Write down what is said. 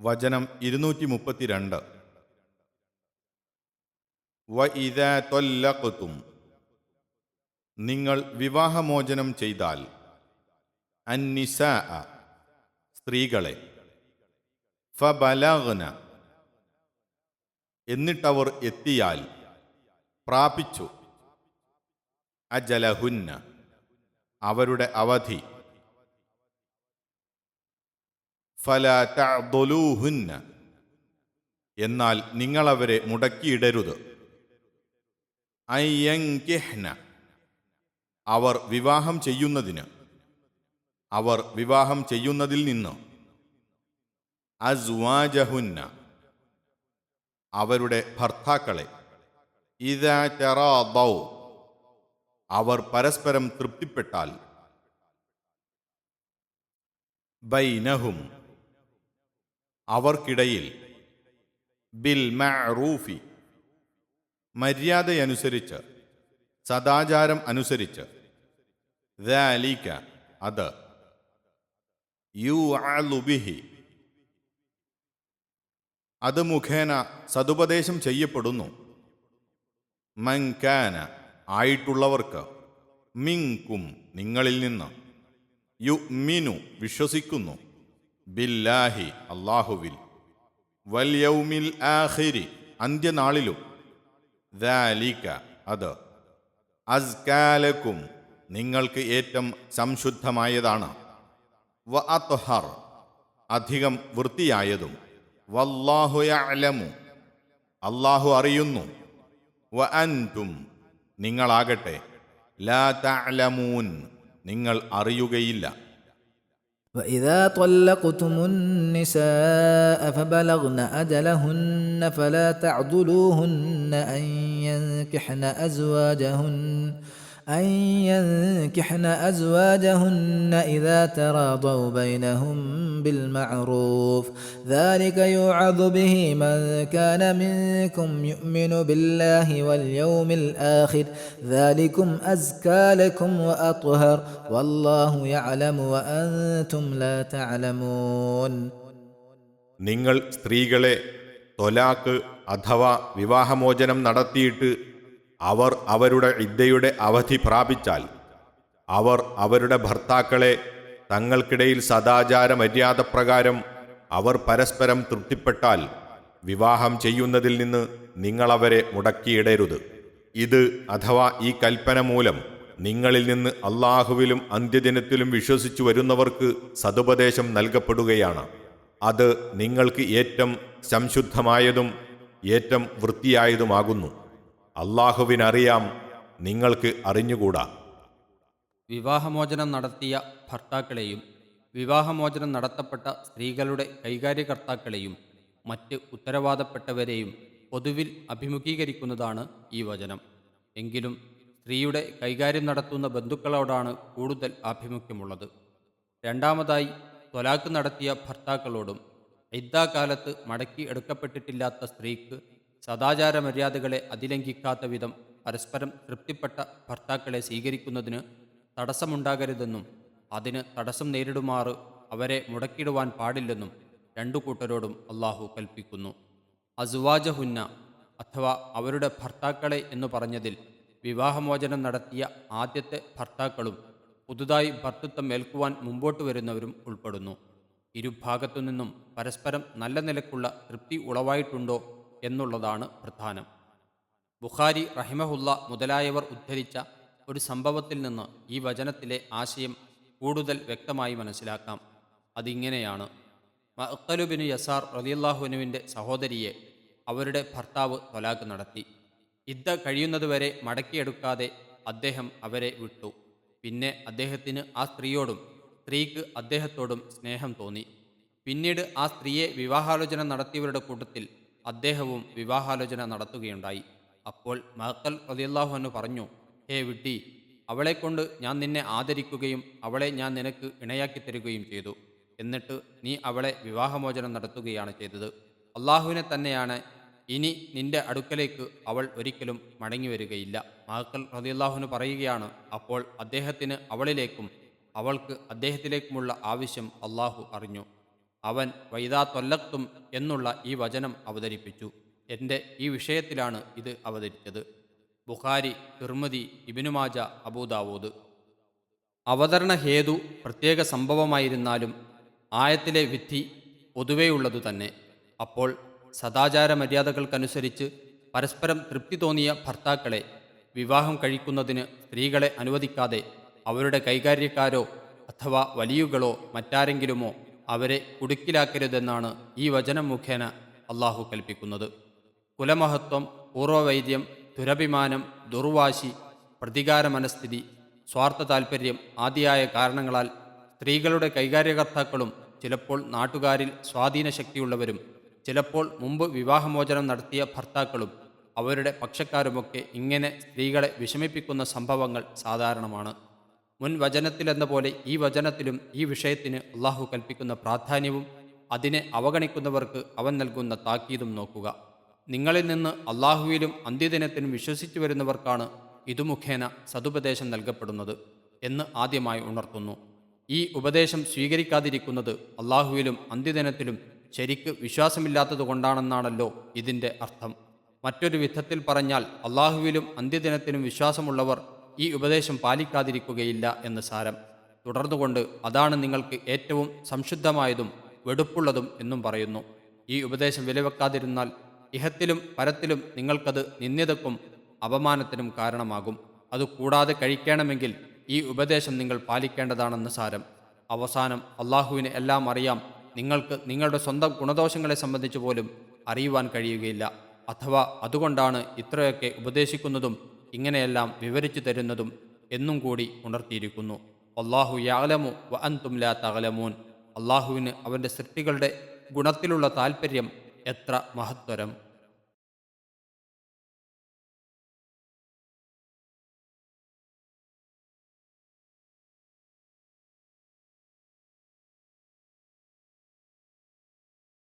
വചനം ഇരുന്നൂറ്റി മുപ്പത്തിരണ്ട് വ നിങ്ങൾ വിവാഹമോചനം ചെയ്താൽ അന്നിസ സ്ത്രീകളെ ഫബലഗ്ന എന്നിട്ടവർ എത്തിയാൽ പ്രാപിച്ചു. അജലഹുന്ന അവരുടെ അവധി. ഫല തഅ്ദുലൂഹുന്ന. എന്നാൽ നിങ്ങളവരെ മുടക്കിയിടരുത്. അയ്യങ്കിഹ്ന അവർ വിവാഹം ചെയ്യുന്നതിന്. അവർ വിവാഹം ചെയ്യുന്നതിൽ നിന്ന്. അസ്വാജഹുന്ന. അവരുടെ ഭർത്താക്കളെ. ഇതാ അവർ പരസ്പരം തൃപ്തിപ്പെട്ടാൽ. ബൈനഹും. അവർക്കിടയിൽ ബിൽ മഅറൂഫി മര്യാദയനുസരിച്ച് സദാചാരം അനുസരിച്ച് അത് യു ആലുബിഹി അത് മുഖേന സതുപദേശം ചെയ്യപ്പെടുന്നു. മങ്കാന ആയിട്ടുള്ളവർക്ക് മിങ്കും നിങ്ങളിൽ നിന്ന് യു മിനു വിശ്വസിക്കുന്നു. ബില്ലാഹി അള്ളാഹുവിൽ വല്യൗമിൽ ആഖിരി അന്ത്യനാളിലും. ദാലിക അത്. അസ്കാലക്കും നിങ്ങൾക്ക് ഏറ്റവും സംശുദ്ധമായതാണ്. വ അത്ഹർ അധികം വൃത്തിയായതും. വല്ലാഹു യഅലമു അള്ളാഹു അറിയുന്നു. വ അൻതും നിങ്ങളാകട്ടെ. ലാ തഅലമൂൻ നിങ്ങൾ അറിയുകയില്ല. وإذا طلقتم النساء فبلغن أجلهن فلا تعضلوهن أن ينكحن أزواجهن أن ينكحن أزواجهن إذا تراضوا بينهم بالمعروف ذلك يوعظ به من كان منكم يؤمن بالله واليوم الآخر ذلكم أزكى لكم وأطهر والله يعلم وأنتم لا تعلمون നിങ്ങൾ സ്ത്രീകളെ തൊലാക്ക് അഥവാ വിവാഹമോചനം നടത്തിയിട്ട് അവർ അവരുടെ ഇദ്ദയുടെ അവധി പ്രാപിച്ചാൽ അവർ അവരുടെ ഭർത്താക്കളെ തങ്ങൾക്കിടയിൽ സദാചാര മര്യാദ പ്രകാരം അവർ പരസ്പരം തൃപ്തിപ്പെട്ടാൽ വിവാഹം ചെയ്യുന്നതിൽ നിന്ന് നിങ്ങളവരെ മുടക്കിയിടരുത്. ഇത് അഥവാ ഈ കൽപ്പന മൂലം നിങ്ങളിൽ നിന്ന് അള്ളാഹുവിലും അന്ത്യദിനത്തിലും വിശ്വസിച്ചു വരുന്നവർക്ക് സതുപദേശം നൽകപ്പെടുകയാണ്. അത് നിങ്ങൾക്ക് ഏറ്റവും സംശുദ്ധമായതും ഏറ്റവും വൃത്തിയായതുമാകുന്നു. അള്ളാഹുവിനറിയാം നിങ്ങൾക്ക് അറിഞ്ഞുകൂടാ. വിവാഹമോചനം നടത്തിയ ഭർത്താക്കളെയും വിവാഹമോചനം നടത്തപ്പെട്ട സ്ത്രീകളുടെ കൈകാര്യകർത്താക്കളെയും മറ്റ് ഉത്തരവാദപ്പെട്ടവരെയും പൊതുവിൽ അഭിമുഖീകരിക്കുന്നതാണ് ഈ വചനം. എങ്കിലും സ്ത്രീയുടെ കൈകാര്യം നടത്തുന്ന ബന്ധുക്കളോടാണ് കൂടുതൽ ആഭിമുഖ്യമുള്ളത്. രണ്ടാമതായി തൊലാക്ക് നടത്തിയ ഭർത്താക്കളോടും ഇദ്ദാകാലത്ത് മടക്കി എടുക്കപ്പെട്ടിട്ടില്ലാത്ത സ്ത്രീക്ക് സദാചാര മര്യാദകളെ അതിലംഘിക്കാത്ത വിധം പരസ്പരം തൃപ്തിപ്പെട്ട ഭർത്താക്കളെ സ്വീകരിക്കുന്നതിന് തടസ്സമുണ്ടാകരുതെന്നും അതിന് തടസ്സം നേരിടുമാറ് അവരെ മുടക്കിടുവാൻ പാടില്ലെന്നും രണ്ടു കൂട്ടരോടും അള്ളാഹു കൽപ്പിക്കുന്നു. അസുവാജഹുന്ന അഥവാ അവരുടെ ഭർത്താക്കളെ എന്ന് പറഞ്ഞതിൽ വിവാഹമോചനം നടത്തിയ ആദ്യത്തെ ഭർത്താക്കളും പുതുതായി ഭർത്തൃത്വം ഏൽക്കുവാൻ മുമ്പോട്ട് വരുന്നവരും ഉൾപ്പെടുന്നു. ഇരുഭാഗത്തു നിന്നും പരസ്പരം നല്ല നിലക്കുള്ള തൃപ്തി ഉളവായിട്ടുണ്ടോ എന്നുള്ളതാണ് പ്രധാനം. ബുഖാരി റഹിമഹുല്ല മുതലായവർ ഉദ്ധരിച്ച ഒരു സംഭവത്തിൽ നിന്ന് ഈ വചനത്തിലെ ആശയം കൂടുതൽ വ്യക്തമായി മനസ്സിലാക്കാം. അതിങ്ങനെയാണ്. മഅക്കലുബിന് യസാർ റലിയല്ലാഹുനുവിന്റെ സഹോദരിയെ അവരുടെ ഭർത്താവ് തൊലാക്ക് നടത്തി. ഇദ്ദ കഴിയുന്നതുവരെ മടക്കിയെടുക്കാതെ അദ്ദേഹം അവരെ വിട്ടു. പിന്നെ അദ്ദേഹത്തിന് ആ സ്ത്രീയോടും സ്ത്രീക്ക് അദ്ദേഹത്തോടും സ്നേഹം തോന്നി. പിന്നീട് ആ സ്ത്രീയെ വിവാഹാലോചന നടത്തിയവരുടെ കൂട്ടത്തിൽ അദ്ദേഹവും വിവാഹാലോചന നടത്തുകയുണ്ടായി. അപ്പോൾ മഹക്കൽ റതിയല്ലാഹു എന്ന് പറഞ്ഞു ഹേ വിട്ടി അവളെക്കൊണ്ട് ഞാൻ നിന്നെ ആദരിക്കുകയും അവളെ ഞാൻ നിനക്ക് ഇണയാക്കി തരികയും ചെയ്തു. എന്നിട്ട് നീ അവളെ വിവാഹമോചനം നടത്തുകയാണ് ചെയ്തത്. അള്ളാഹുവിനെ തന്നെയാണ് ഇനി നിന്റെ അടുക്കലേക്ക് അവൾ ഒരിക്കലും മടങ്ങി വരികയില്ല. മഹക്കൽ റതിയല്ലാഹുവിന് പറയുകയാണ് അപ്പോൾ അദ്ദേഹത്തിന് അവളിലേക്കും അവൾക്ക് അദ്ദേഹത്തിലേക്കുമുള്ള ആവശ്യം അള്ളാഹു അറിഞ്ഞു. അവൻ വൈദാ തൊല്ലത്തും എന്നുള്ള ഈ വചനം അവതരിപ്പിച്ചു. എന്റെ ഈ വിഷയത്തിലാണ് ഇത് അവതരിച്ചത്. ബുഖാരി തിർമതി ഇബിനുമാജ അബൂദാവൂദ് അവതരണ ഹേതു പ്രത്യേക സംഭവമായിരുന്നാലും ആയത്തിലെ വിധി പൊതുവെയുള്ളതു തന്നെ. അപ്പോൾ സദാചാര മര്യാദകൾക്കനുസരിച്ച് പരസ്പരം തൃപ്തി തോന്നിയ ഭർത്താക്കളെ വിവാഹം കഴിക്കുന്നതിന് സ്ത്രീകളെ അനുവദിക്കാതെ അവരുടെ കൈകാര്യക്കാരോ അഥവാ വലിയുകളോ മറ്റാരെങ്കിലുമോ അവരെ കുടുക്കിലാക്കരുതെന്നാണ് ഈ വചനം മുഖേന അള്ളാഹു കൽപ്പിക്കുന്നത്. കുലമഹത്വം പൂർവവൈദ്യം ദുരഭിമാനം ദുർവാശി പ്രതികാര മനസ്ഥിതി സ്വാർത്ഥ താൽപ്പര്യം ആദിയായ കാരണങ്ങളാൽ സ്ത്രീകളുടെ കൈകാര്യകർത്താക്കളും ചിലപ്പോൾ നാട്ടുകാരിൽ സ്വാധീന ശക്തിയുള്ളവരും ചിലപ്പോൾ മുമ്പ് വിവാഹമോചനം നടത്തിയ ഭർത്താക്കളും അവരുടെ പക്ഷക്കാരുമൊക്കെ ഇങ്ങനെ സ്ത്രീകളെ വിഷമിപ്പിക്കുന്ന സംഭവങ്ങൾ സാധാരണമാണ്. മുൻ വചനത്തിലെന്ന പോലെ ഈ വചനത്തിലും ഈ വിഷയത്തിന് അള്ളാഹു കൽപ്പിക്കുന്ന പ്രാധാന്യവും അതിനെ അവഗണിക്കുന്നവർക്ക് അവൻ നൽകുന്ന താക്കീതും നോക്കുക. നിങ്ങളിൽ നിന്ന് അള്ളാഹുവിലും അന്ത്യദിനത്തിനും വിശ്വസിച്ചു വരുന്നവർക്കാണ് ഇതു മുഖേന സതുപദേശം നൽകപ്പെടുന്നത് എന്ന് ആദ്യമായി ഉണർത്തുന്നു. ഈ ഉപദേശം സ്വീകരിക്കാതിരിക്കുന്നത് അള്ളാഹുവിലും അന്ത്യദിനത്തിലും ശരിക്ക് വിശ്വാസമില്ലാത്തതുകൊണ്ടാണെന്നാണല്ലോ ഇതിന്റെ അർത്ഥം. മറ്റൊരു വിധത്തിൽ പറഞ്ഞാൽ അള്ളാഹുവിലും അന്ത്യദിനത്തിനും വിശ്വാസമുള്ളവർ ഈ ഉപദേശം പാലിക്കാതിരിക്കുകയില്ല എന്ന് സാരം. തുടർന്നുകൊണ്ട് അതാണ് നിങ്ങൾക്ക് ഏറ്റവും സംശുദ്ധമായതും വെടുപ്പുള്ളതും എന്നും പറയുന്നു. ഈ ഉപദേശം വിലവെക്കാതിരുന്നാൽ ഇഹത്തിലും പരത്തിലും നിങ്ങൾക്കത് നിന്ദ്യതക്കും അപമാനത്തിനും കാരണമാകും. അത് കൂടാതെ കഴിക്കണമെങ്കിൽ ഈ ഉപദേശം നിങ്ങൾ പാലിക്കേണ്ടതാണെന്ന് സാരം. അവസാനം അള്ളാഹുവിന് എല്ലാം അറിയാം. നിങ്ങൾക്ക് നിങ്ങളുടെ സ്വന്തം ഗുണദോഷങ്ങളെ സംബന്ധിച്ച് പോലും അറിയുവാൻ കഴിയുകയില്ല. അഥവാ അതുകൊണ്ടാണ് ഇത്രയൊക്കെ ഉപദേശിക്കുന്നതും ഇങ്ങനെയെല്ലാം വിവരിച്ചു തരുന്നതും എന്നും കൂടി ഉണർത്തിയിരിക്കുന്നു. അള്ളാഹു യാലമു വ അൻതും ലാ തകലമൂൻ അള്ളാഹുവിന് അവന്റെ സൃഷ്ടികളുടെ ഗുണത്തിലുള്ള താൽപ്പര്യം എത്ര മഹത്വരം